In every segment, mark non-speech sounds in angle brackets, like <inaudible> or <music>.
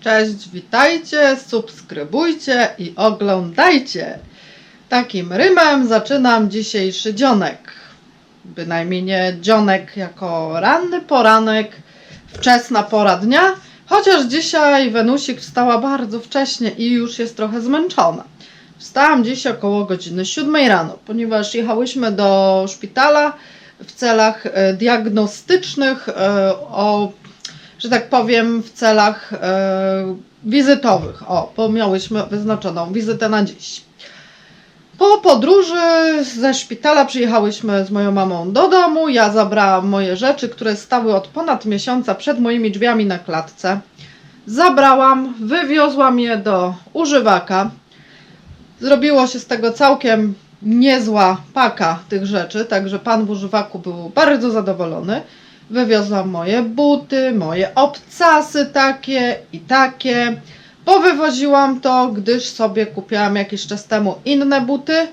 Cześć, witajcie, subskrybujcie i oglądajcie. Takim rymem zaczynam dzisiejszy dzionek. Bynajmniej nie dzionek jako ranny poranek, wczesna pora dnia, chociaż dzisiaj Wenusik wstała bardzo wcześnie i już jest trochę zmęczona. Wstałam dziś około godziny 7 rano, ponieważ jechałyśmy do szpitala w celach e, diagnostycznych e, o że tak powiem, w celach e, wizytowych. O, bo miałyśmy wyznaczoną wizytę na dziś. Po podróży ze szpitala przyjechałyśmy z moją mamą do domu. Ja zabrałam moje rzeczy, które stały od ponad miesiąca przed moimi drzwiami na klatce. Zabrałam, wywiozłam je do używaka. Zrobiło się z tego całkiem niezła paka tych rzeczy, także pan w używaku był bardzo zadowolony. Wywiozłam moje buty, moje obcasy takie i takie. Powywoziłam to, gdyż sobie kupiłam jakiś czas temu inne buty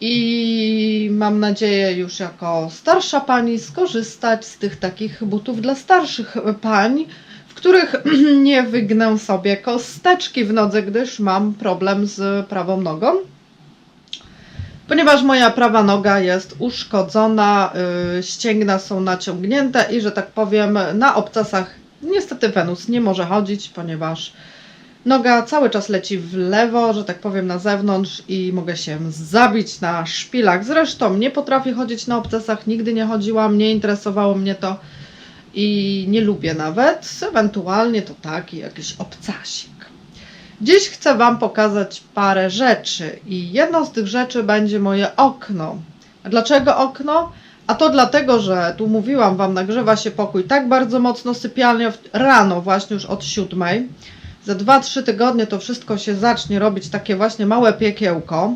i mam nadzieję już jako starsza pani skorzystać z tych takich butów dla starszych pań, w których <clears throat> nie wygnę sobie kosteczki w nodze, gdyż mam problem z prawą nogą ponieważ moja prawa noga jest uszkodzona, yy, ścięgna są naciągnięte i że tak powiem na obcasach niestety Wenus nie może chodzić, ponieważ noga cały czas leci w lewo, że tak powiem na zewnątrz i mogę się zabić na szpilach. Zresztą nie potrafię chodzić na obcasach, nigdy nie chodziłam, nie interesowało mnie to i nie lubię nawet. Ewentualnie to taki jakiś obcasik. Dziś chcę Wam pokazać parę rzeczy i jedną z tych rzeczy będzie moje okno. A dlaczego okno? A to dlatego, że tu mówiłam Wam, nagrzewa się pokój tak bardzo mocno sypialnia rano, właśnie już od siódmej. Za 2-3 tygodnie to wszystko się zacznie robić takie właśnie małe piekiełko,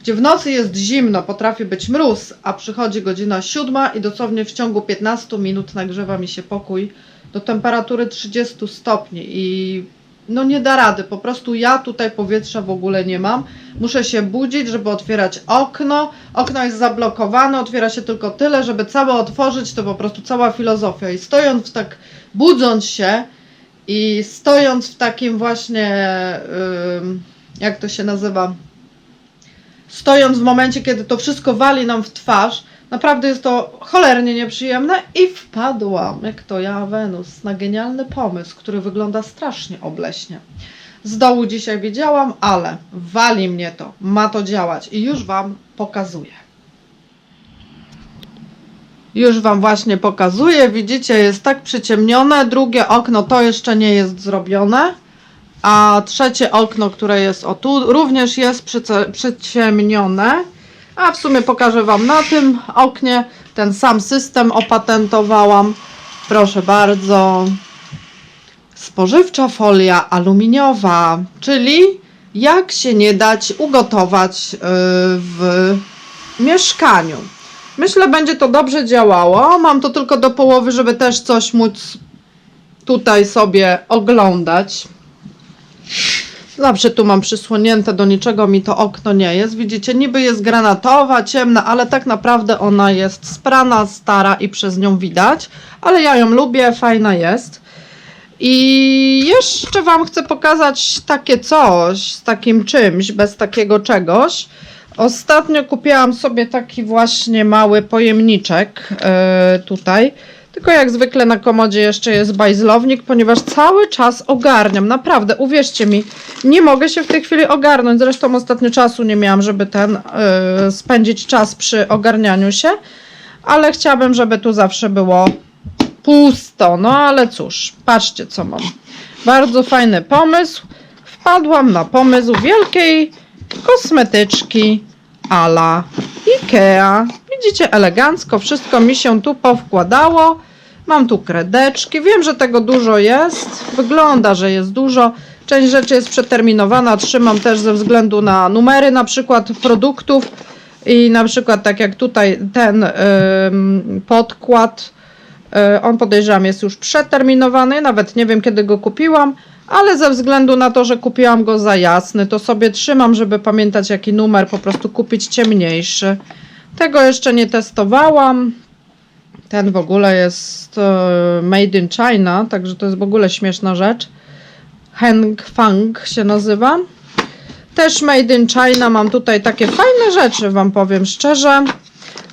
gdzie w nocy jest zimno, potrafi być mróz, a przychodzi godzina siódma i dosłownie w ciągu 15 minut nagrzewa mi się pokój do temperatury 30 stopni i no nie da rady, po prostu ja tutaj powietrza w ogóle nie mam. Muszę się budzić, żeby otwierać okno. Okno jest zablokowane, otwiera się tylko tyle, żeby całe otworzyć, to po prostu cała filozofia. I stojąc tak, budząc się i stojąc w takim właśnie, jak to się nazywa, stojąc w momencie, kiedy to wszystko wali nam w twarz, naprawdę jest to cholernie nieprzyjemne i wpadłam, jak to ja, Wenus, na genialny pomysł, który wygląda strasznie obleśnie. Z dołu dzisiaj wiedziałam, ale wali mnie to, ma to działać i już Wam pokazuję. Już Wam właśnie pokazuję, widzicie, jest tak przyciemnione, drugie okno to jeszcze nie jest zrobione, a trzecie okno, które jest o tu, również jest przyciemnione. A w sumie pokażę Wam na tym oknie. Ten sam system opatentowałam. Proszę bardzo. Spożywcza folia aluminiowa, czyli jak się nie dać ugotować yy, w mieszkaniu. Myślę, będzie to dobrze działało. Mam to tylko do połowy, żeby też coś móc tutaj sobie oglądać. Zawsze tu mam przysłonięte, do niczego mi to okno nie jest. Widzicie, niby jest granatowa, ciemna, ale tak naprawdę ona jest sprana, stara i przez nią widać. Ale ja ją lubię, fajna jest. I jeszcze Wam chcę pokazać takie coś z takim czymś, bez takiego czegoś. Ostatnio kupiłam sobie taki właśnie mały pojemniczek yy, tutaj. Tylko jak zwykle na komodzie jeszcze jest bajzlownik, ponieważ cały czas ogarniam. Naprawdę, uwierzcie mi, nie mogę się w tej chwili ogarnąć. Zresztą ostatnio czasu nie miałam, żeby ten yy, spędzić czas przy ogarnianiu się. Ale chciałabym, żeby tu zawsze było pusto. No ale cóż, patrzcie co mam. Bardzo fajny pomysł. Wpadłam na pomysł wielkiej kosmetyczki ala Ikea. Widzicie, elegancko wszystko mi się tu powkładało. Mam tu kredeczki. Wiem, że tego dużo jest. Wygląda, że jest dużo. Część rzeczy jest przeterminowana. Trzymam też ze względu na numery na przykład produktów. I na przykład tak jak tutaj ten podkład, y, on podejrzewam jest już przeterminowany. Nawet nie wiem kiedy go kupiłam. Ale ze względu na to, że kupiłam go za jasny, to sobie trzymam, żeby pamiętać jaki numer, po prostu kupić ciemniejszy. Tego jeszcze nie testowałam. Ten w ogóle jest e, made in China, także to jest w ogóle śmieszna rzecz. Heng Fang się nazywa. Też made in China. Mam tutaj takie fajne rzeczy, Wam powiem szczerze.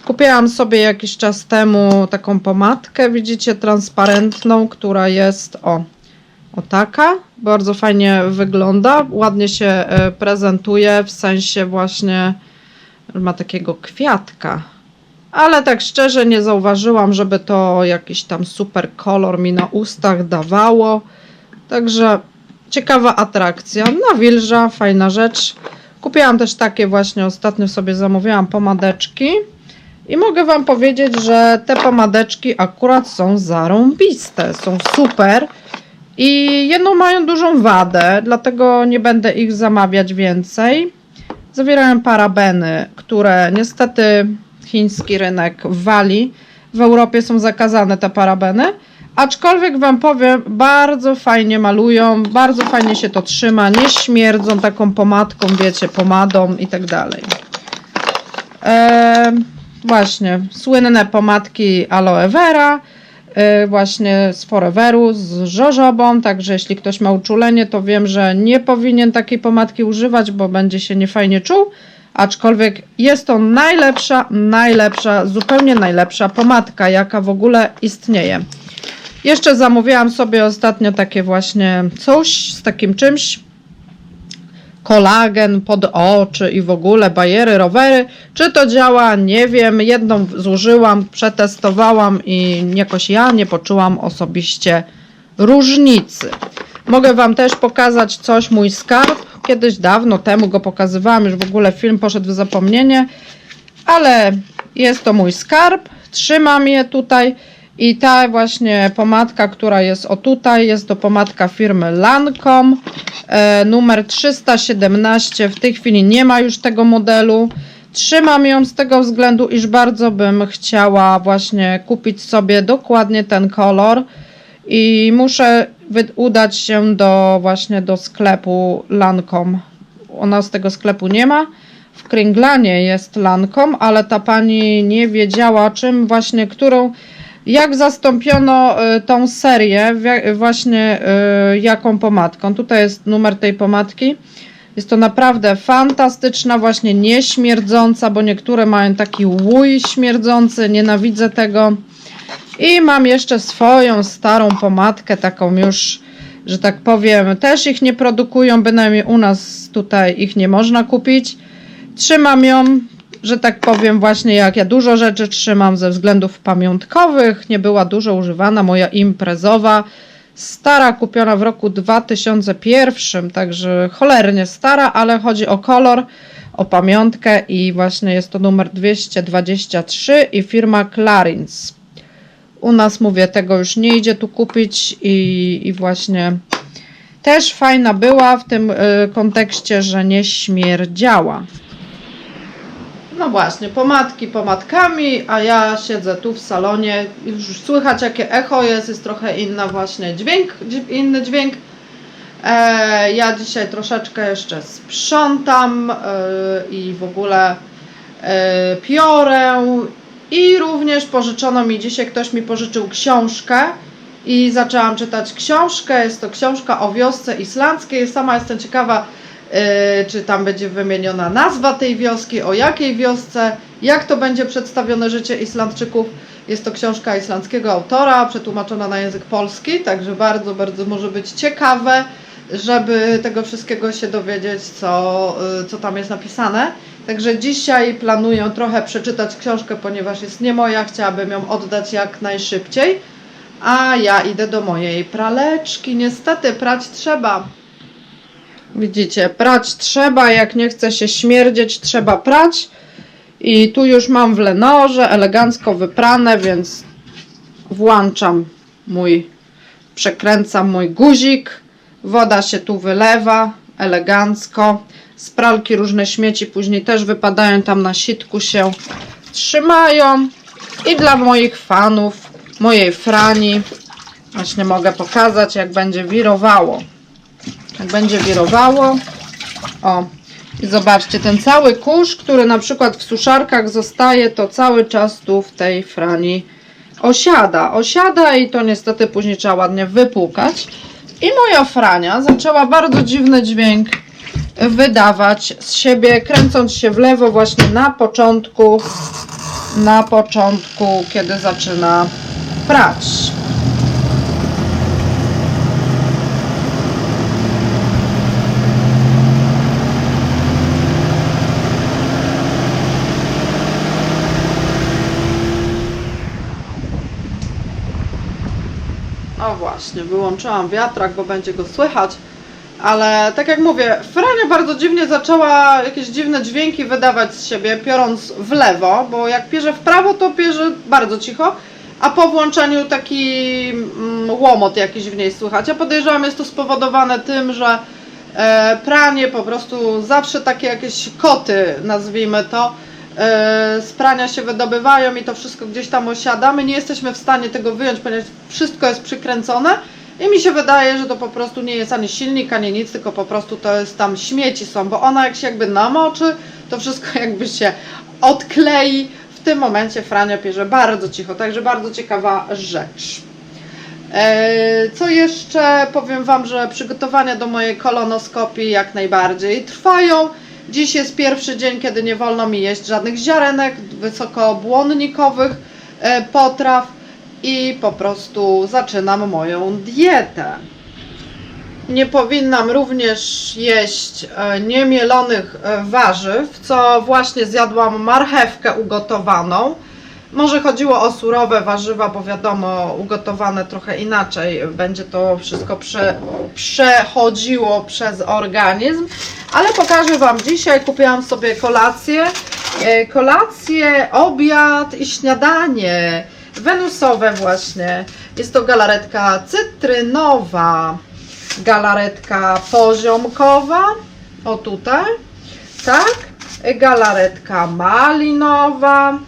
Kupiłam sobie jakiś czas temu taką pomadkę, widzicie, transparentną, która jest o, o taka. Bardzo fajnie wygląda, ładnie się e, prezentuje, w sensie właśnie ma takiego kwiatka. Ale tak szczerze nie zauważyłam, żeby to jakiś tam super kolor mi na ustach dawało. Także ciekawa atrakcja. Nawilża, fajna rzecz. Kupiłam też takie właśnie, ostatnio sobie zamówiłam pomadeczki. I mogę Wam powiedzieć, że te pomadeczki akurat są zarąbiste, są super. I jedną mają dużą wadę, dlatego nie będę ich zamawiać więcej. Zawierają parabeny, które niestety chiński rynek wali. W Europie są zakazane te parabeny. Aczkolwiek Wam powiem, bardzo fajnie malują, bardzo fajnie się to trzyma, nie śmierdzą taką pomadką, wiecie, pomadą i tak dalej. Właśnie, słynne pomadki aloe vera, e, właśnie z Foreveru, z żożobą, także jeśli ktoś ma uczulenie, to wiem, że nie powinien takiej pomadki używać, bo będzie się niefajnie czuł, aczkolwiek jest to najlepsza, najlepsza, zupełnie najlepsza pomadka, jaka w ogóle istnieje. Jeszcze zamówiłam sobie ostatnio takie właśnie coś z takim czymś, kolagen pod oczy i w ogóle bajery, rowery. Czy to działa? Nie wiem. Jedną zużyłam, przetestowałam i jakoś ja nie poczułam osobiście różnicy. Mogę Wam też pokazać coś, mój skarb. Kiedyś dawno temu go pokazywałam, już w ogóle film poszedł w zapomnienie, ale jest to mój skarb. Trzymam je tutaj. I ta właśnie pomadka, która jest o tutaj, jest to pomadka firmy Lancome, e, numer 317. W tej chwili nie ma już tego modelu. Trzymam ją z tego względu, iż bardzo bym chciała właśnie kupić sobie dokładnie ten kolor i muszę udać się do właśnie do sklepu Lancome. Ona z tego sklepu nie ma. W Kringlanie jest Lancome, ale ta pani nie wiedziała czym właśnie, którą jak zastąpiono y, tą serię, właśnie y, jaką pomadką. Tutaj jest numer tej pomadki. Jest to naprawdę fantastyczna, właśnie nieśmierdząca, bo niektóre mają taki łój śmierdzący, nienawidzę tego. I mam jeszcze swoją starą pomadkę, taką już, że tak powiem, też ich nie produkują, bynajmniej u nas tutaj ich nie można kupić. Trzymam ją, że tak powiem, właśnie jak ja dużo rzeczy trzymam ze względów pamiątkowych. Nie była dużo używana, moja imprezowa. Stara, kupiona w roku 2001, także cholernie stara, ale chodzi o kolor, o pamiątkę i właśnie jest to numer 223 i firma Clarins. U nas, mówię, tego już nie idzie tu kupić i, i właśnie też fajna była w tym y, kontekście, że nie śmierdziała. No właśnie, pomadki pomadkami, a ja siedzę tu w salonie. Już słychać jakie echo jest, jest trochę inna właśnie dźwięk, dź- inny dźwięk. E, ja dzisiaj troszeczkę jeszcze sprzątam e, i w ogóle e, piorę. I również pożyczono mi dzisiaj, ktoś mi pożyczył książkę i zaczęłam czytać książkę. Jest to książka o wiosce islandzkiej. Sama jestem ciekawa, Yy, czy tam będzie wymieniona nazwa tej wioski, o jakiej wiosce, jak to będzie przedstawione życie Islandczyków. Jest to książka islandzkiego autora, przetłumaczona na język polski, także bardzo, bardzo może być ciekawe, żeby tego wszystkiego się dowiedzieć, co, yy, co tam jest napisane. Także dzisiaj planuję trochę przeczytać książkę, ponieważ jest nie moja, chciałabym ją oddać jak najszybciej. A ja idę do mojej praleczki. Niestety prać trzeba. Widzicie, prać trzeba, jak nie chce się śmierdzieć, trzeba prać. I tu już mam w lenorze elegancko wyprane, więc włączam mój, przekręcam mój guzik. Woda się tu wylewa elegancko. Z pralki różne śmieci później też wypadają, tam na sitku się trzymają. I dla moich fanów, mojej frani, właśnie mogę pokazać, jak będzie wirowało jak będzie wirowało. O, i zobaczcie, ten cały kurz, który na przykład w suszarkach zostaje, to cały czas tu w tej frani osiada. Osiada i to niestety później trzeba ładnie wypłukać. I moja Frania zaczęła bardzo dziwny dźwięk wydawać z siebie, kręcąc się w lewo właśnie na początku, na początku, kiedy zaczyna prać. O właśnie, wyłączyłam wiatrak, bo będzie go słychać. Ale tak jak mówię, Frania bardzo dziwnie zaczęła jakieś dziwne dźwięki wydawać z siebie, piorąc w lewo, bo jak pierze w prawo, to pierze bardzo cicho, a po włączeniu taki mm, łomot jakiś w niej słychać. Ja podejrzewam, jest to spowodowane tym, że e, pranie po prostu zawsze takie jakieś koty, nazwijmy to, e, z prania się wydobywają i to wszystko gdzieś tam osiada. My nie jesteśmy w stanie tego wyjąć, ponieważ wszystko jest przykręcone. I mi się wydaje, że to po prostu nie jest ani silnik, ani nic, tylko po prostu to jest tam śmieci są, bo ona jak się jakby namoczy, to wszystko <laughs> jakby się odklei. W tym momencie Frania pierze bardzo cicho, także bardzo ciekawa rzecz. E, Co jeszcze? Powiem Wam, że przygotowania do mojej kolonoskopii jak najbardziej trwają. Dziś jest pierwszy dzień, kiedy nie wolno mi jeść żadnych ziarenek, wysokobłonnikowych e, potraw i po prostu zaczynam moją dietę. Nie powinnam również jeść e, niemielonych e, warzyw, co właśnie zjadłam marchewkę ugotowaną. Może chodziło o surowe warzywa, bo wiadomo, ugotowane trochę inaczej będzie to wszystko prze, przechodziło przez organizm. Ale pokażę Wam dzisiaj, kupiłam sobie kolację. E, Kolację, obiad i śniadanie. Wenusowe właśnie. Jest to galaretka cytrynowa, galaretka poziomkowa, o tutaj, tak, galaretka malinowa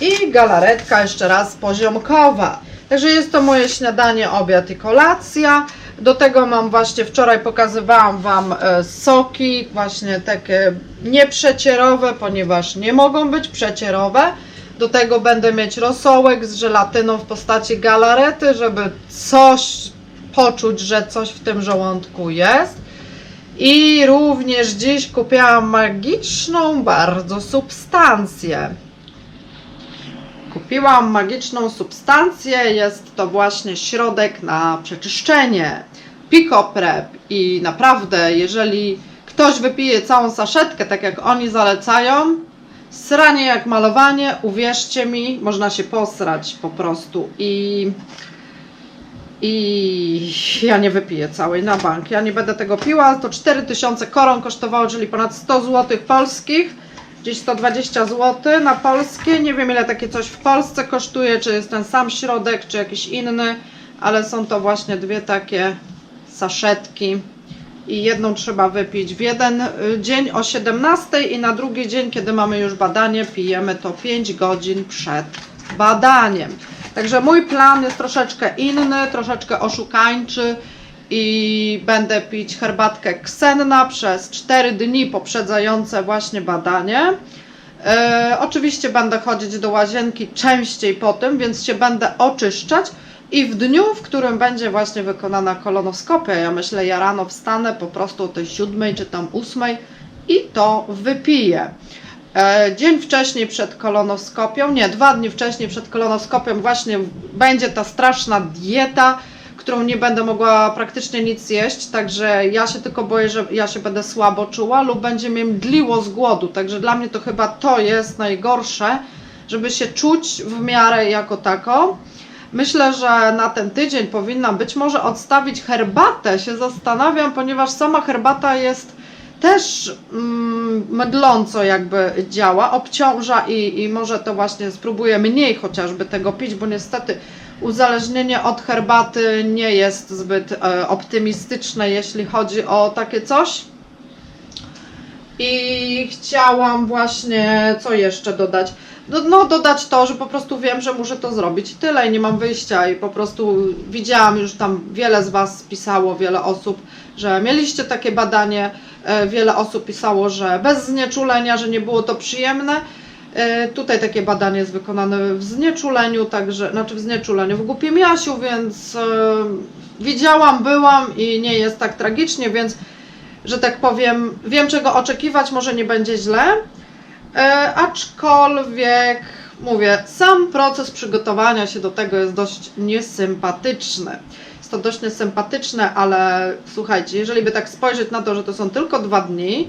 i galaretka jeszcze raz poziomkowa. Także jest to moje śniadanie, obiad i kolacja. Do tego mam właśnie, wczoraj pokazywałam Wam e, soki, właśnie takie nieprzecierowe, ponieważ nie mogą być przecierowe. Do tego będę mieć rosołek z żelatyną w postaci galarety, żeby coś poczuć, że coś w tym żołądku jest. I również dziś kupiłam magiczną bardzo substancję. Kupiłam magiczną substancję, jest to właśnie środek na przeczyszczenie, Pico Prep i naprawdę, jeżeli ktoś wypije całą saszetkę, tak jak oni zalecają, sranie jak malowanie, uwierzcie mi, można się posrać po prostu i i ja nie wypiję całej na bank. Ja nie będę tego piła. To 4000 koron kosztowało, czyli ponad 100 zł polskich. Gdzieś 120 zł na polskie. Nie wiem ile takie coś w Polsce kosztuje, czy jest ten sam środek, czy jakiś inny, ale są to właśnie dwie takie saszetki. I jedną trzeba wypić w jeden y, dzień o 17 i na drugi dzień, kiedy mamy już badanie, pijemy to 5 godzin przed badaniem. Także mój plan jest troszeczkę inny, troszeczkę oszukańczy i będę pić herbatkę Ksenna przez 4 dni poprzedzające właśnie badanie. E, oczywiście będę chodzić do łazienki częściej po tym, więc się będę oczyszczać i w dniu, w którym będzie właśnie wykonana kolonoskopia, ja myślę, ja rano wstanę po prostu o tej siódmej czy tam ósmej i to wypiję. E, Dzień wcześniej przed kolonoskopią, nie, dwa dni wcześniej przed kolonoskopią właśnie będzie ta straszna dieta, którą nie będę mogła praktycznie nic jeść, także ja się tylko boję, że ja się będę słabo czuła lub będzie mnie mdliło z głodu, także dla mnie to chyba to jest najgorsze, żeby się czuć w miarę jako tako. Myślę, że na ten tydzień powinnam być może odstawić herbatę, się zastanawiam, ponieważ sama herbata jest też mm, mydląco jakby działa, obciąża i, i może to właśnie spróbuję mniej chociażby tego pić, bo niestety uzależnienie od herbaty nie jest zbyt e, optymistyczne, jeśli chodzi o takie coś. I chciałam właśnie, co jeszcze dodać? No, no, dodać to, że po prostu wiem, że muszę to zrobić i tyle, i nie mam wyjścia. I po prostu widziałam już tam wiele z Was pisało, wiele osób, że mieliście takie badanie. E, Wiele osób pisało, że bez znieczulenia, że nie było to przyjemne. E, Tutaj takie badanie jest wykonane w znieczuleniu, także, znaczy w znieczuleniu, w głupim jasiu, więc e, widziałam, byłam i nie jest tak tragicznie, więc, że tak powiem, wiem czego oczekiwać, może nie będzie źle. E, aczkolwiek, mówię, sam proces przygotowania się do tego jest dość niesympatyczny. Jest to dość niesympatyczne, ale słuchajcie, jeżeli by tak spojrzeć na to, że to są tylko dwa dni,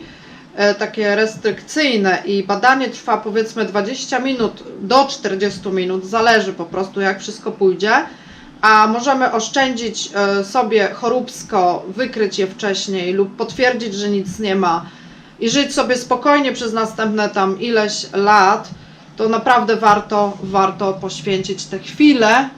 e, takie restrykcyjne i badanie trwa powiedzmy 20 minut do 40 minut, zależy po prostu jak wszystko pójdzie, a możemy oszczędzić e, sobie choróbsko, wykryć je wcześniej lub potwierdzić, że nic nie ma i żyć sobie spokojnie przez następne tam ileś lat, to naprawdę warto, warto poświęcić te chwile,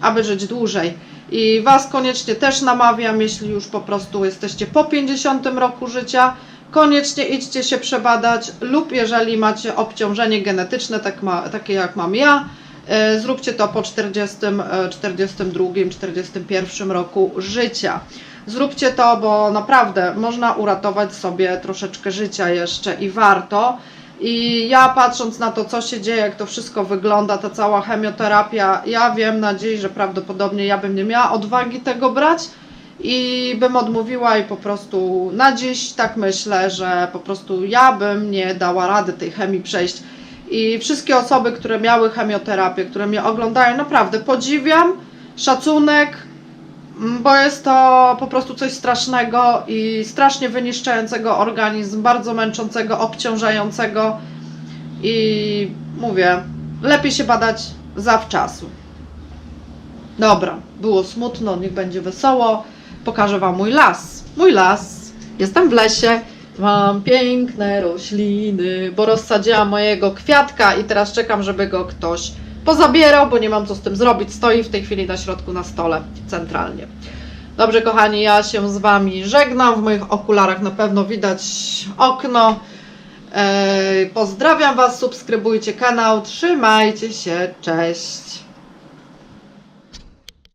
aby żyć dłużej. I Was koniecznie też namawiam, jeśli już po prostu jesteście po 50 roku życia, koniecznie idźcie się przebadać lub jeżeli macie obciążenie genetyczne, tak ma, takie jak mam ja, e, zróbcie to po 40, e, 42, 41 roku życia. Zróbcie to, bo naprawdę można uratować sobie troszeczkę życia jeszcze i warto. I ja patrząc na to, co się dzieje, jak to wszystko wygląda, ta cała chemioterapia, ja wiem na dziś, że prawdopodobnie ja bym nie miała odwagi tego brać i bym odmówiła i po prostu na dziś tak myślę, że po prostu ja bym nie dała rady tej chemii przejść. I wszystkie osoby, które miały chemioterapię, które mnie oglądają, naprawdę podziwiam, szacunek, bo jest to po prostu coś strasznego i strasznie wyniszczającego organizm, bardzo męczącego, obciążającego i mówię, lepiej się badać zawczasu. Dobra, było smutno, niech będzie wesoło. Pokażę Wam mój las. Mój las. Jestem w lesie. Mam piękne rośliny, bo rozsadziłam mojego kwiatka i teraz czekam, żeby go ktoś pozabierał, bo nie mam co z tym zrobić. Stoi w tej chwili na środku na stole, centralnie. Dobrze, kochani, ja się z Wami żegnam. W moich okularach na pewno widać okno. Eee, pozdrawiam Was, subskrybujcie kanał, trzymajcie się, cześć.